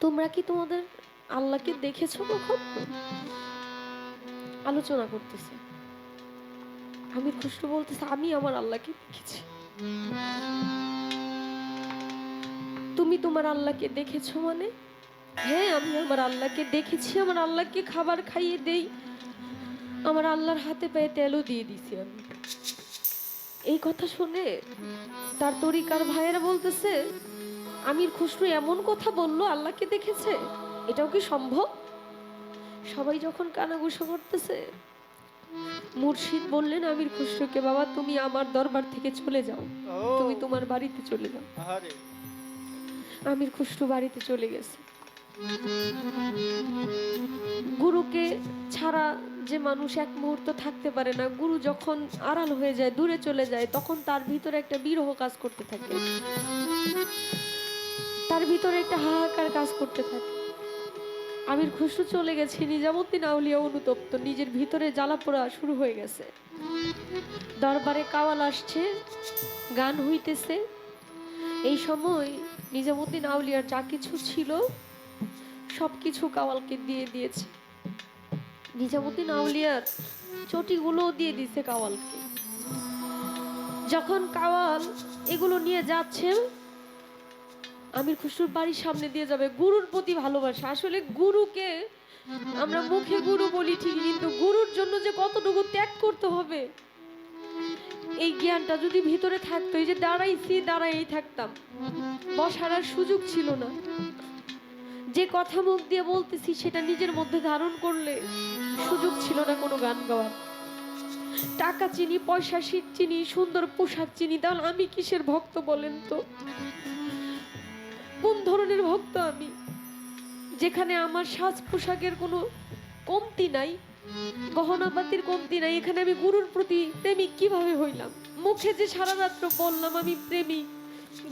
তোমরা কি তোমাদের আল্লাহকে দেখেছ কখন? আলোচনা করতেছে। আমি খুশরু বলতেছে, আমি আমার আল্লাহকে দেখেছি। তুমি তোমার আল্লাহকে দেখেছ মানে? হ্যাঁ আমি আমার আল্লাহকে দেখেছি, আমার আল্লাহকে খাবার খাইয়ে দেই। আমার আল্লাহর হাতে পায়ে তেলও দিয়ে দিছি আমি। এই কথা শুনে তার তরিকার ভাইয়েরা বলতেছে আমির খুশরু এমন কথা বলল আল্লাহকে দেখেছে? এটাও কি সম্ভব? সবাই যখন কানাঘুষো করতেছে মুর্শিদ বললেন আমির খুশরুকে বাবা তুমি আমার দরবার থেকে চলে যাও। তুমি তোমার বাড়িতে চলে যাও। আমির খুশরু বাড়িতে চলে গেছে। গুরুকে ছাড়া যে মানুষ এক মুহূর্ত থাকতে পারে না গুরু যখন আড়াল হয়ে যায় দূরে চলে যায় তখন তার ভিতরে একটা বিরহ কাজ করতে থাকে। তার ভিতরে একটা হাহাকার কাজ করতে থাকে। আমির খুশরু চলে গেছে, নিজামুদ্দিন আউলিয়া অনুতপ্ত, নিজের ভিতরে জ্বালা পোড়া শুরু হয়ে গেছে। দরবারে কাওয়াল আসছে, গান হইতেছে। এই সময় নিজামুদ্দিন আউলিয়ার যা কিছু ছিল সব কিছু কাওয়ালকে দিয়ে দিয়েছে। নিজামুদ্দিন আউলিয়ার চটিগুলোও দিয়ে দিয়েছে কাওয়ালকে। যখন কাওয়াল এগুলো নিয়ে যাচ্ছে আমির খুশরুর বাড়ির সামনে দিয়ে যাবে। গুরুর প্রতি ভালোবাসা। আসলে গুরুকে আমরা মুখে গুরু বলি ঠিকই, কিন্তু গুরুর জন্য যে কতটুকু ত্যাগ করতে হবে, এই জ্ঞানটা যদি ভিতরে থাকতো, এই যে দাঁড়াইছি দাঁড়াই থাকতাম, বসার আর সুযোগ ছিল না। যে কথা মুখ দিয়ে বলতেছি, সেটা নিজের মধ্যে ধারণ করলে সুযোগ ছিল না কোনো গান গাওয়ার। টাকা চিনি, পয়সা শীত চিনি, সুন্দর পোশাক চিনি, তাহলে আমি কিসের ভক্ত বলেন তো? কোন ধরনের ভক্ত আমি? যেখানে আমার সাজ পোশাকের কোনো কমতি নাই, গহনাপাতির কমতি নাই, এখানে আমি গুরুর প্রতি প্রেমিক কীভাবে হইলাম? মুখে যে সারা রাত্র বললাম, আমি প্রেমিক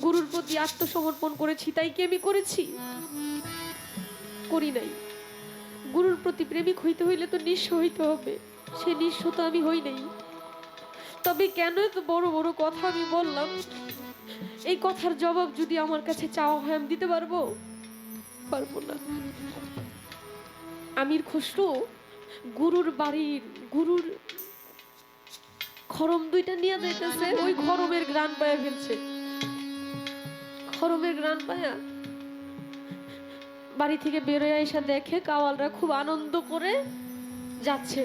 গুরুর প্রতি আত্মসমর্পণ করেছি, তাই কি আমি করেছি? করি নাই। গুরুর প্রতি প্রেমিক হইতে হইলে তো নিঃস্ব হইতে হবে, সে নিঃস্ব তো আমি হই নাই। তবে কেন এত বড় বড় কথা আমি বললাম? এই কথার জবাব যদি আমার কাছে চাওয়া হয়, আমি দিতে পারব? পারব না। আমির খুশরু গুরুর বাড়ির, গুরুর খরম দুইটা নিয়ে যাইতেছে, ওই খরমের গ্রান পায়া ফেলছে। খরমের গ্রান পায়া বাড়ি থেকে বেরোয় এসে দেখে কাওয়ালরা খুব আনন্দ করে যাচ্ছে।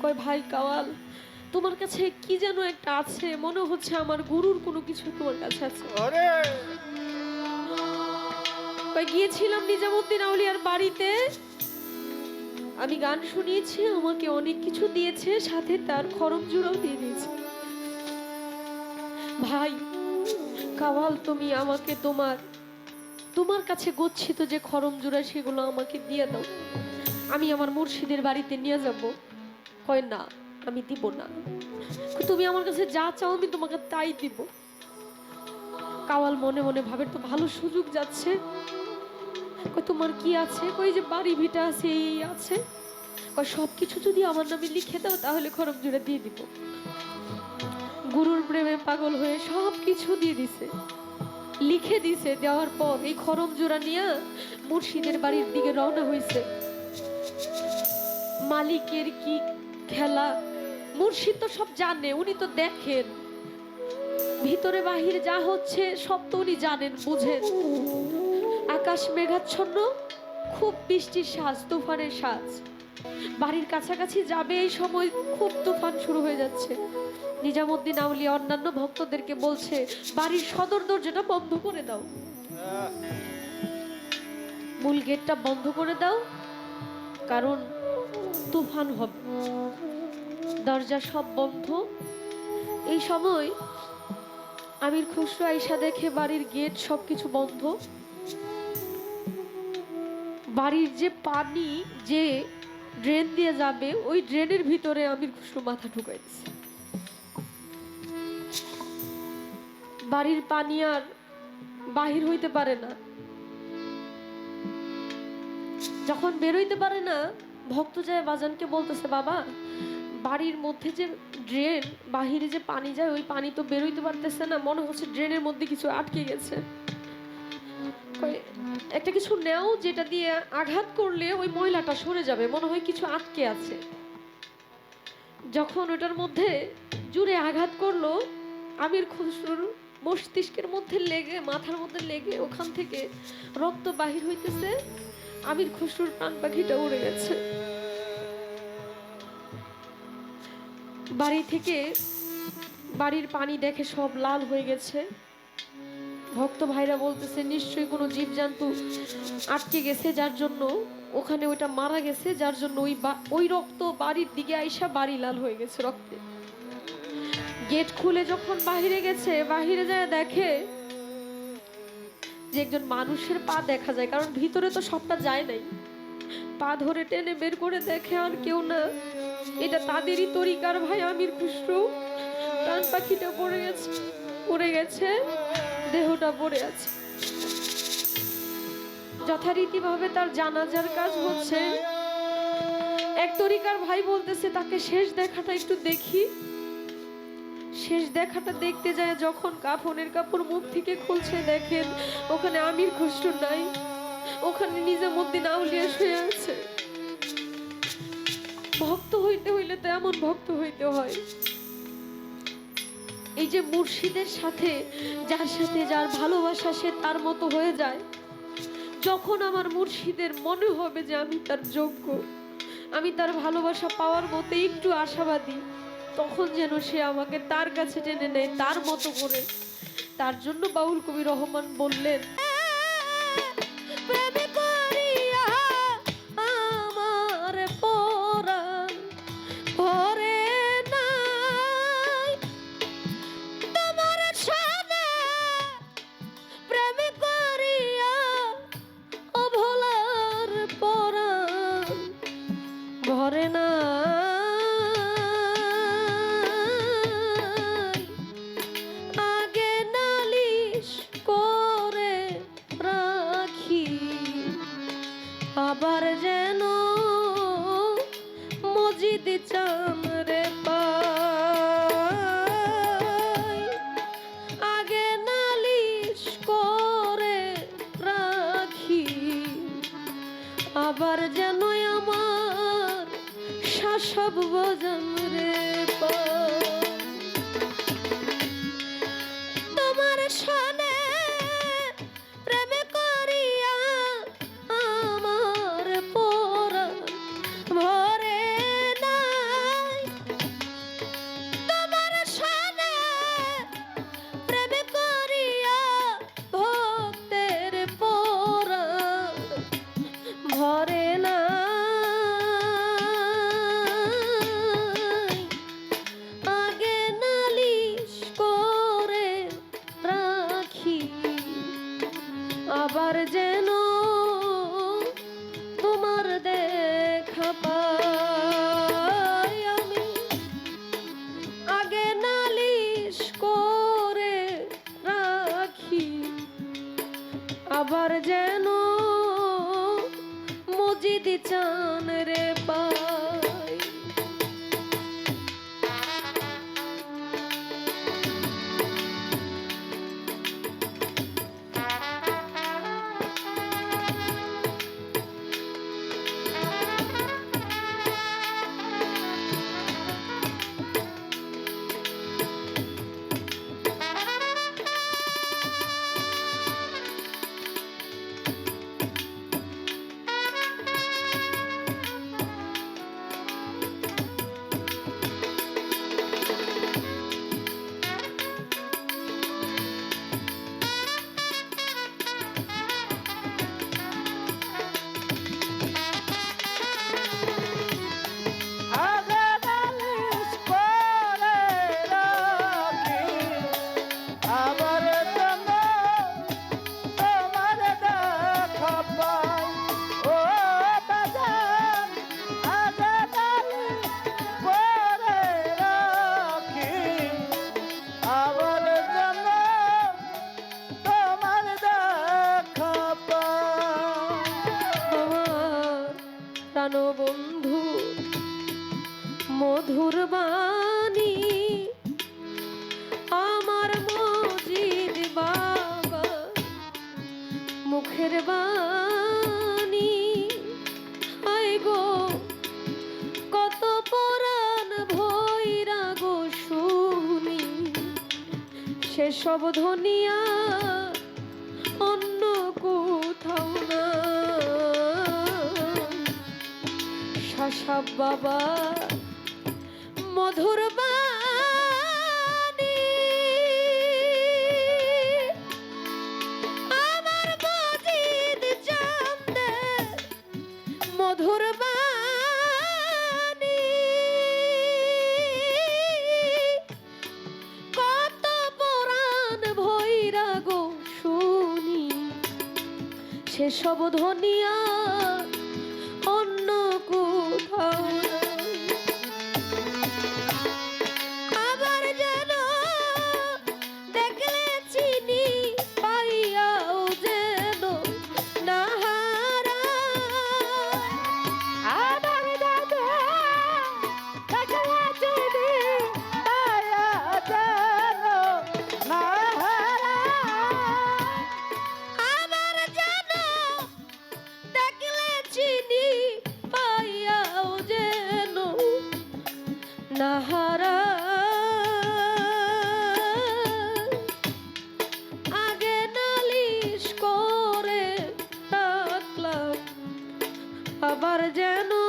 কয়, ভাই কাওয়াল তোমার কাছে কি যেন একটা আছে? মনে হচ্ছে আমার গুরুর কোনো কিছু তোমার কাছে আছে। গিয়েছিলাম নিজামুদ্দিন আউলিয়ার বাড়িতে। আমি গান শুনিয়েছি আমাকে অনেক কিছু দিয়েছে সাথে তার খরম জুড়াও দিয়ে দিয়েছে। ভাই কাওয়াল তুমি আমাকে তোমার তোমার কাছে গচ্ছিত যে খরম জোড়া সেগুলো আমাকে দিয়ে দাও। আমি আমার মুর্শিদের বাড়িতে নিয়ে যাব। কয় না। আমি দিব না। তুমি আমার কাছে যা চাও আমি তোমাকে তাই দিব। কাওয়াল মনে মনে ভাবে তো ভালো সুযোগ যাচ্ছে। তোমার কি আছে? কই যে বাড়ি ভিটা আছে, এই আছে। সব কিছু যদি আমার নামে লিখে দাও তাহলে খরম জুড়ে দিয়ে দিব। গুরুর প্রেমে পাগল হয়ে সব কিছু দিয়ে দিছে। লিখে দিছে দেওয়ার পর এই খরম জোড়া নিয়ে মুর্শিদের বাড়ির দিকে রওনা হয়েছে মালিকের কি খেলা মুর্শিদ তো সব জানে, উনি তো দেখেন। ভিতরে বাহিরে যা হচ্ছে, সব তো উনি জানেন, বুঝেন। আকাশ মেঘাচ্ছন্ন, খুব বৃষ্টির সাজ, তুফানের সাজ। বাড়ির কাছাকাছি যাবে এই সময় খুব তুফান শুরু হয়ে যাচ্ছে। নিজামুদ্দিন আউলিয়া অন্যান্য ভক্তদেরকে বলছে, বাড়ির সদর দরজাটা বন্ধ করে দাও। মূল গেটটা বন্ধ করে দাও, কারণ তুফান হবে। দরজা সব বন্ধ। এই সময় আমির খুশরু আইসা দেখে বাড়ির গেট সবকিছু বন্ধ। বাড়ির যে পানি, যে ড্রেন দিয়ে যাবে, ওই ড্রেনের ভিতরে আমির খুশরু মাথা ঢুকাই দিছে বাড়ির পানি আর বাহির হইতে পারে না। যখন বেরোইতে পারে না, ভক্ত যায় বাজানকে বলতেছে, বাবা বাড়ির মধ্যে যে ড্রেন বাহিরে যে পানি যায়, ওই পানি তো বেরোইতে পারতেছে না। মনে হচ্ছে ড্রেনের মধ্যে কিছু আটকে গেছে। একটা কিছু নেও যেটা দিয়ে আঘাত করলে ওই ময়লাটা সরে যাবে। মনে হয় কিছু আটকে আছে। যখন ওটার মধ্যে জুড়ে আঘাত করল, আমির খসরুর মস্তিষ্কের মধ্যে লেগে, মাথার মধ্যে লেগে, ওখান থেকে রক্ত বাহির হইতেছে। আমির খসরুর প্রাণ পাখিটা উড়ে গেছে। বাড়ি থেকে বাড়ির পানি দেখে সব লাল হয়ে গেছে। ভক্ত ভাইরা বলতেছে, নিশ্চয়ই কোনো জীবজন্তু আটকে গেছে যার জন্য ওখানে ওইটা মারা গেছে, যার জন্য ওই ওই রক্ত বাড়ির দিকে আইসা বাড়ি লাল হয়ে গেছে রক্তে। গেট খুলে যখন বাহিরে গেছে, বাহিরে যায় দেখে যে একজন মানুষের পা দেখা যায়, কারণ ভিতরে তো সবটা যায় নাই। পা ধরে টেনে বের করে দেখে আর কেউ না। এটা তাদেরই তরিকার ভাই, আমির খুশরু। প্রাণ পাখিটা পড়ে গেছে পড়ে গেছে, দেহটা পড়ে আছে। যথারীতিভাবে তার জানাজার কাজ হচ্ছে। এক তরিকার ভাই বলতেছে, তাকে শেষ দেখাটা একটু দেখি। শেষ দেখাটা দেখতে যায় যখন কাফনের কাপড় মুখ থেকে খুলছে, দেখেন ওখানে আমির খুশরু নাই। ওখানে নিজামুদ্দিন আউলিয়া শুয়ে আছে। ভক্ত হইতে হইলে তো এমন ভক্ত হইতে হয়। এই যে মুর্শিদের সাথে, যার সাথে যার ভালোবাসা সে তার মতো হয়ে যায়, যখন আমার মুর্শিদের মনে হবে যে আমি তার যোগ্য, আমি তার ভালোবাসা পাওয়ার মতো একটু আশাবাদী, তখন যেন সে আমাকে তার কাছে টেনে নেয়, তার মতো করে। তার জন্য বাউল কবি রহমান বললেন পাব অন্য কোথাও না। শাসা বাবা মধুর বা সবধনি hora de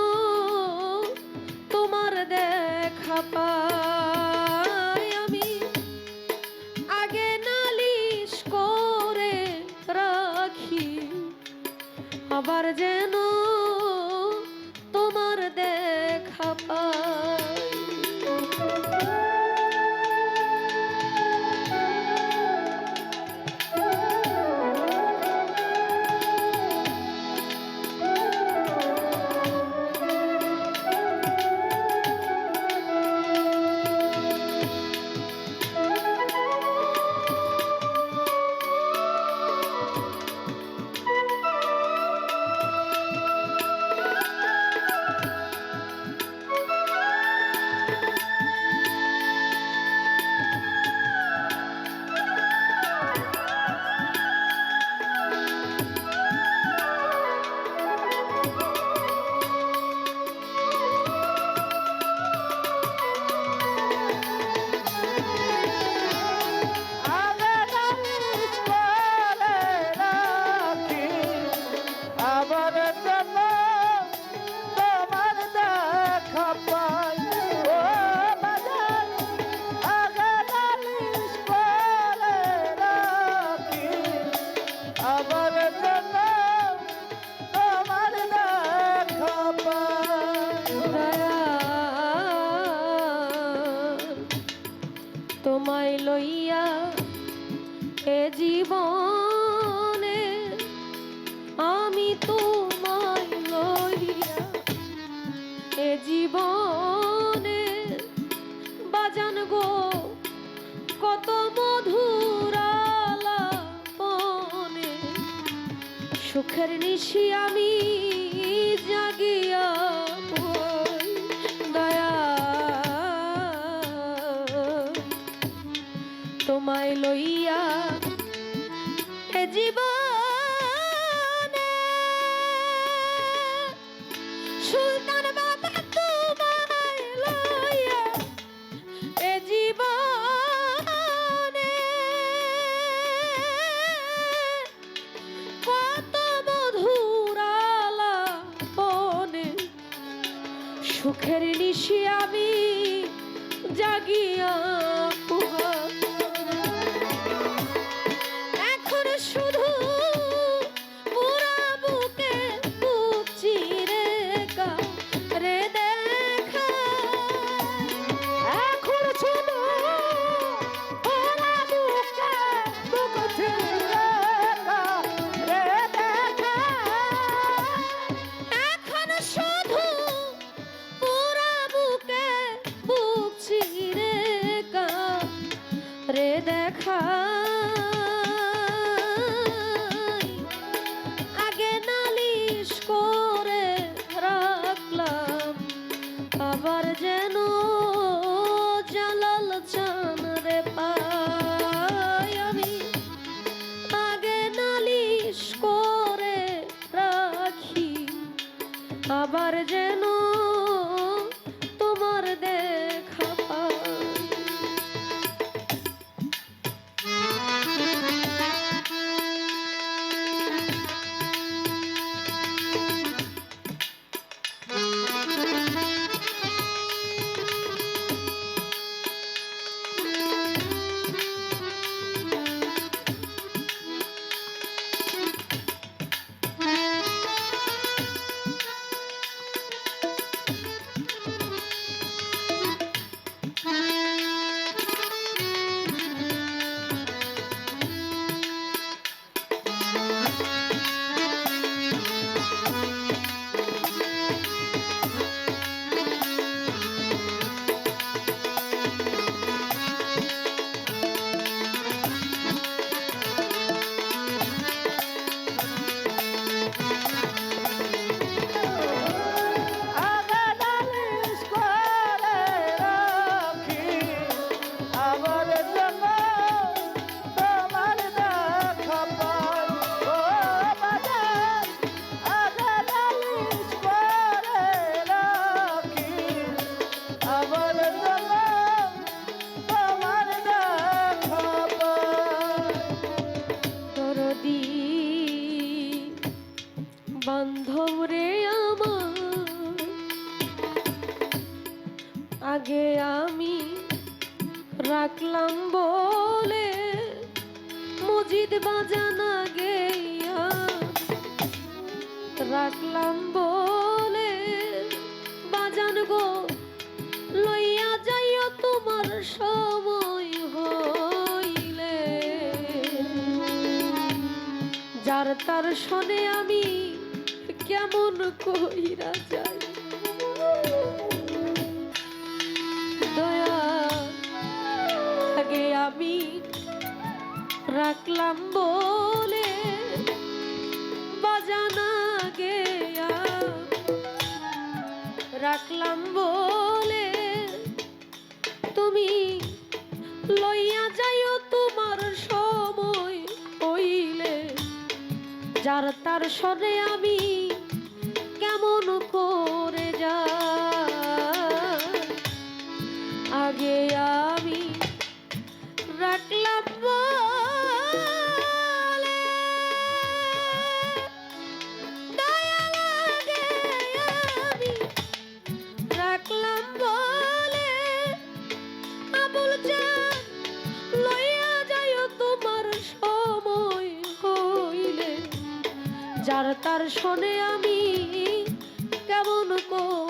কত মধুরালা পনে সুখের নিশি আমি জাগিয়া দয়া। তোমায় লইয়া এ জীব সুখের নিশি আমি জাগিয়া Huh? আগে আমি রাখলাম বলে মজিদ বাজানা গেয়া রাখলাম বলে, বাজান গো, লইয়া যাইও তোমার সময় হইলে। যার তার শোনে আমি কেমন কইরা যাই। রাখলাম বলে বাজানা গেয়া রাখলাম বলে তুমি লইয়া যাইও তোমার সময় হইলে, যার তার সরে আমি কেমন করে যা তার শোনে আমি কেমন কর